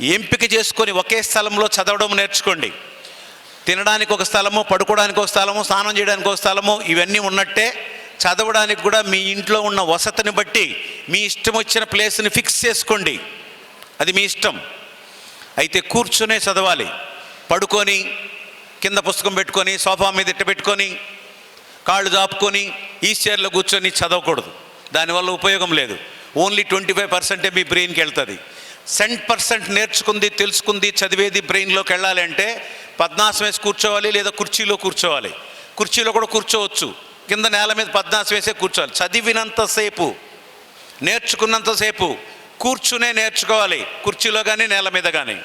ఎంపిక చేసుకొని ఒకే స్థలంలో చదవడం నేర్చుకోండి. తినడానికి ఒక స్థలము పడుకోవడానికి ఒక స్థలము స్నానం చేయడానికి ఒక స్థలము ఇవన్నీ ఉన్నట్టే చదవడానికి కూడా మీ ఇంట్లో ఉన్న వసతిని బట్టి మీ ఇష్టం వచ్చిన ప్లేస్ని ఫిక్స్ చేసుకోండి. అది మీ ఇష్టం. అయితే కూర్చునే చదవాలి. పడుకొని కింద పుస్తకం పెట్టుకొని సోఫా మీద ఇట్ట పెట్టుకొని కాళ్ళు దాపుకొని ఈ చైర్లో కూర్చొని చదవకూడదు. దానివల్ల ఉపయోగం లేదు. ఓన్లీ ట్వంటీ ఫైవ్ పర్సెంటే మీ బ్రెయిన్కి వెళ్తుంది. సెంట్ పర్సెంట్ నేర్చుకుంది తెలుసుకుంది చదివేది బ్రెయిన్లోకి వెళ్ళాలి అంటే పద్నాసం వేసి కూర్చోవాలి లేదా కుర్చీలో కూర్చోవాలి. కుర్చీలో కూడా కూర్చోవచ్చు. కింద నేల మీద పద్నాసం వేసే కూర్చోవాలి చదివినంతసేపు నేర్చుకున్నంతసేపు కూర్చునే నేర్చుకోవాలి. కుర్చీలో కానీ నేల మీద కానీ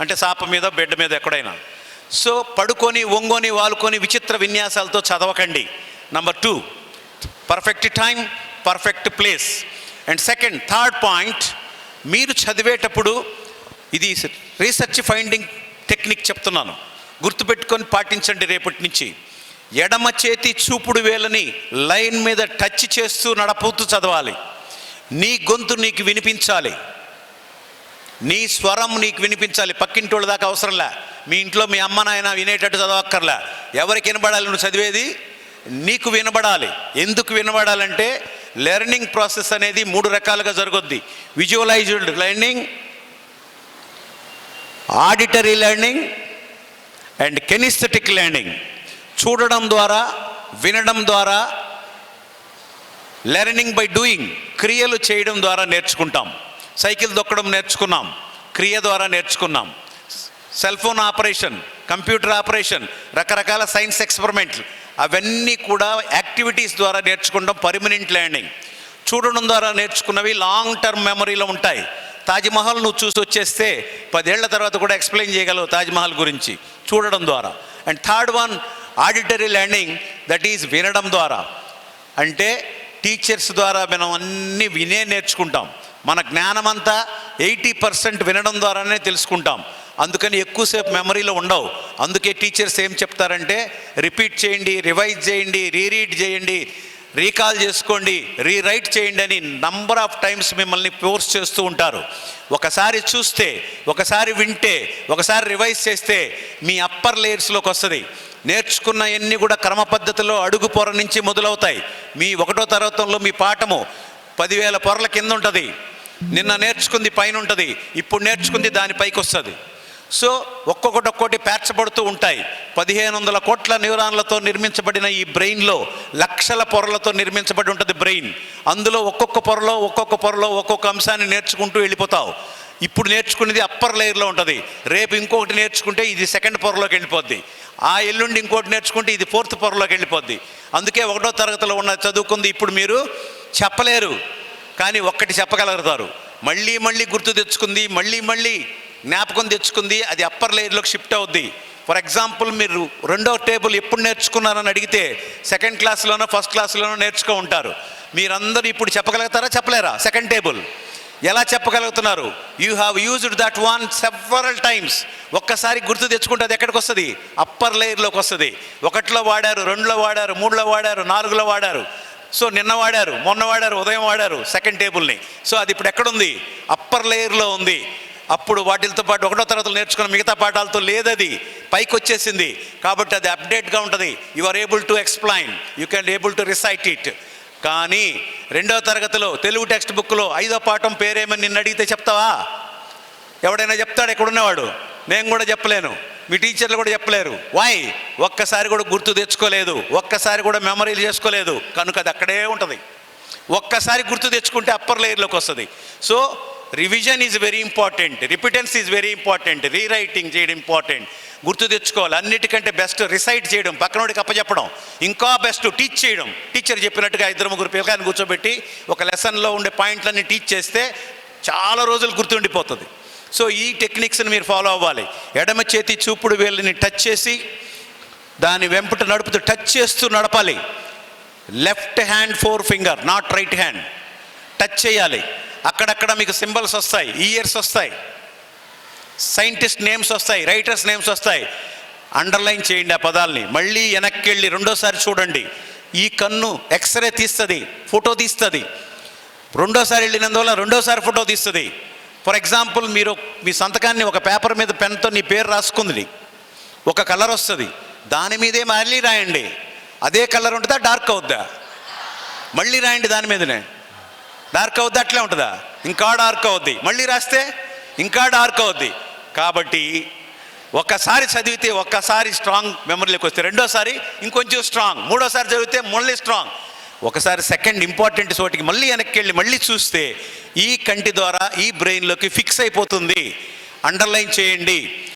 అంటే సాప మీద బెడ్ మీద ఎక్కడైనా. సో పడుకొని ఒంగోని వాలుకొని విచిత్ర విన్యాసాలతో చదవకండి. Number two perfect time perfect place and second third point మీరు చదివేటప్పుడు ఇది రీసెర్చ్ ఫైండింగ్ టెక్నిక్ చెప్తున్నాను. గుర్తుపెట్టుకొని పాటించండి రేపటి నుంచి. ఎడమ చేతి చూపుడు వేలని లైన్ మీద టచ్ చేస్తూ నడపుతూ చదవాలి. నీ గొంతు నీకు వినిపించాలి. నీ స్వరం నీకు వినిపించాలి. పక్కింటోళ్ళ దాకా అవసరంలే. మీ ఇంట్లో మీ అమ్మ నాయన వినేటట్టు చదవక్కర్లే. ఎవరికి వినబడాలి నువ్వు చదివేది? నీకు వినబడాలి. ఎందుకు వినబడాలంటే లెర్నింగ్ ప్రాసెస్ అనేది మూడు రకాలుగా జరుగుద్ది. Visualized learning auditory learning and kinesthetic learning. చూడడం ద్వారా వినడం ద్వారా లెర్నింగ్ బై డూయింగ్ క్రియలు చేయడం ద్వారా నేర్చుకుంటాం. సైకిల్ దొక్కడం నేర్చుకున్నాం క్రియ ద్వారా నేర్చుకున్నాం. Cell phone operation computer operation రకరకాల సైన్స్ ఎక్స్పెరిమెంట్లు. అవన్నీ కూడా యాక్టివిటీస్ ద్వారా నేర్చుకుంటాం పర్మనెంట్ లెర్నింగ్ చూడడం ద్వారా నేర్చుకున్నవి లాంగ్ టర్మ్ మెమరీలో ఉంటాయి. తాజ్మహల్ నువ్వు చూసి వచ్చేస్తే పదేళ్ళ తర్వాత కూడా ఎక్స్ప్లెయిన్ చేయగలవు తాజ్మహల్ గురించి చూడడం ద్వారా. And third one auditory learning that is వినడం ద్వారా. అంటే టీచర్స్ ద్వారా మనం అన్నీ వినే నేర్చుకుంటాం. మన జ్ఞానమంతా ఎయిటీ పర్సెంట్ వినడం ద్వారానే తెలుసుకుంటాం. అందుకని ఎక్కువసేపు మెమరీలో ఉండవు. అందుకే టీచర్స్ ఏం చెప్తారంటే రిపీట్ చేయండి రివైజ్ చేయండి రీరీడ్ చేయండి రీకాల్ చేసుకోండి రీరైట్ చేయండి అని నంబర్ ఆఫ్ టైమ్స్ మిమ్మల్ని ఫోర్స్ చేస్తూ ఉంటారు. ఒకసారి చూస్తే ఒకసారి వింటే ఒకసారి రివైజ్ చేస్తే మీ అప్పర్ లేయర్స్లోకి వస్తుంది. నేర్చుకున్న ఎన్ని కూడా క్రమ పద్ధతిలో అడుగు పొర నుంచి మొదలవుతాయి. మీ ఒకటో తరగతంలో మీ పాఠము పదివేల పొరల కింద ఉంటుంది. నిన్న నేర్చుకుంది పైన ఉంటుంది. ఇప్పుడు నేర్చుకుంది దాని పైకి వస్తుంది. సో ఒక్కొక్కటి ఒక్కొక్కటి పేర్చబడుతూ ఉంటాయి. పదిహేను వందల కోట్ల న్యూరాన్లతో నిర్మించబడిన ఈ బ్రెయిన్లో లక్షల పొరలతో నిర్మించబడి ఉంటుంది బ్రెయిన్. అందులో ఒక్కొక్క పొరలో ఒక్కొక్క పొరలో ఒక్కొక్క అంశాన్ని నేర్చుకుంటూ వెళ్ళిపోతావు. ఇప్పుడు నేర్చుకునేది అప్పర్ లేయర్లో ఉంటుంది. రేపు ఇంకొకటి నేర్చుకుంటే ఇది సెకండ్ పొరలోకి వెళ్ళిపోద్ది. ఆ ఎల్లుండి ఇంకోటి నేర్చుకుంటే ఇది ఫోర్త్ పొరలోకి వెళ్ళిపోద్ది. అందుకే ఒకటో తరగతిలో ఉన్న చదువుకుంది ఇప్పుడు మీరు చెప్పలేరు. కానీ ఒక్కటి చెప్పగలుగుతారు. మళ్ళీ మళ్ళీ గుర్తు తెచ్చుకుంది మళ్ళీ మళ్ళీ జ్ఞాపకం తెచ్చుకుంది అది అప్పర్ లేయర్లోకి షిఫ్ట్ అవుద్ది. ఫర్ ఎగ్జాంపుల్ మీరు రెండో టేబుల్ ఎప్పుడు నేర్చుకున్నారని అడిగితే సెకండ్ క్లాస్లోనో ఫస్ట్ క్లాస్లోనో నేర్చుకో ఉంటారు. మీరందరూ ఇప్పుడు చెప్పగలుగుతారా చెప్పలేరా? సెకండ్ టేబుల్ ఎలా చెప్పగలుగుతున్నారు? You have used that one several times ఒక్కసారి గుర్తు తెచ్చుకుంటే అది ఎక్కడికి వస్తుంది? అప్పర్ లేయర్లోకి వస్తుంది. ఒకటిలో వాడారు రెండులో వాడారు మూడులో వాడారు నాలుగులో వాడారు. సో నిన్న వాడారు మొన్న వాడారు ఉదయం వాడారు సెకండ్ టేబుల్ని సో అది ఇప్పుడు ఎక్కడుంది? అప్పర్ లేయర్లో ఉంది. అప్పుడు వాటితో పాటు ఒకటో తరగతులు నేర్చుకున్న మిగతా పాఠాలతో లేదది. పైకి వచ్చేసింది కాబట్టి అది అప్డేట్గా ఉంటుంది. You are able to explain you can able to recite it కానీ రెండవ తరగతిలో తెలుగు టెక్స్ట్ బుక్లో ఐదో పాఠం పేరేమని నిన్ను అడిగితే చెప్తావా? ఎవడైనా చెప్తాడు? ఎక్కడున్నవాడు? నేను కూడా చెప్పలేను. మీ టీచర్లు కూడా చెప్పలేరు. వాయ్ ఒక్కసారి కూడా గుర్తు తెచ్చుకోలేదు. ఒక్కసారి కూడా మెమరీలు చేసుకోలేదు. కనుక అది అక్కడే ఉంటుంది. ఒక్కసారి గుర్తు తెచ్చుకుంటే అప్పర్ లేయర్లోకి వస్తుంది. So revision is very important repetitions is very important rewriting చేయడం ఇంపార్టెంట్ గుర్తు తెచ్చుకోవాలి. అన్నిటికంటే బెస్ట్ రిసైట్ చేయడం పక్కనోడికి అప్పచెప్పడం ఇంకా బెస్ట్ టీచ్ చేయడం. టీచర్ చెప్పినట్టుగా ఇద్దరు ముగ్గురు పిల్లకాయని కూర్చోబెట్టి ఒక లెసన్లో ఉండే పాయింట్లన్నీ టీచ్ చేస్తే చాలా రోజులు గుర్తుండిపోతుంది. సో ఈ టెక్నిక్స్ని మీరు ఫాలో అవ్వాలి. ఎడమ చేతి చూపుడు వేళ్ళని టచ్ చేసి దాని వెంపట నడుపుతూ టచ్ చేస్తూ నడపాలి. Left hand four finger not right hand touch చేయాలి. అక్కడక్కడ మీకు సింబల్స్ వస్తాయి ఇయర్స్ వస్తాయి. సైంటిస్ట్ నేమ్స్ వస్తాయి రైటర్స్ నేమ్స్ వస్తాయి. అండర్లైన్ చేయండి ఆ పదాలని. మళ్ళీ వెనక్కి వెళ్ళి రెండోసారి చూడండి. ఈ కన్ను ఎక్స్రే తీస్తుంది ఫోటో తీస్తుంది. రెండోసారి వెళ్ళినందువల్ల రెండోసారి ఫోటో తీస్తుంది. ఫర్ ఎగ్జాంపుల్ మీరు మీ సంతకాన్ని ఒక పేపర్ మీద పెన్తో నీ పేరు రాసుకుంది. ఒక కలర్ వస్తుంది. దాని మీదే మళ్ళీ రాయండి. అదే కలర్ ఉంటుందా డార్క్ అవుద్దా? మళ్ళీ రాయండి దాని మీదనే. డార్క్ అవుద్ది అట్లే ఉంటుందా? ఇంకా డార్క్ అవుద్ది. మళ్ళీ రాస్తే ఇంకా డార్క్ అవుద్ది. కాబట్టి ఒక్కసారి చదివితే ఒక్కసారి స్ట్రాంగ్ మెమరీలోకి వస్తే రెండోసారి ఇంకొంచెం స్ట్రాంగ్ మూడోసారి చదివితే మళ్ళీ స్ట్రాంగ్ ఒకసారి సెకండ్ ఇంపార్టెంట్ చోటికి మళ్ళీ వెనక్కి వెళ్ళి మళ్ళీ చూస్తే ఈ కంటి ద్వారా ఈ బ్రెయిన్లోకి ఫిక్స్ అయిపోతుంది. అండర్లైన్ చేయండి.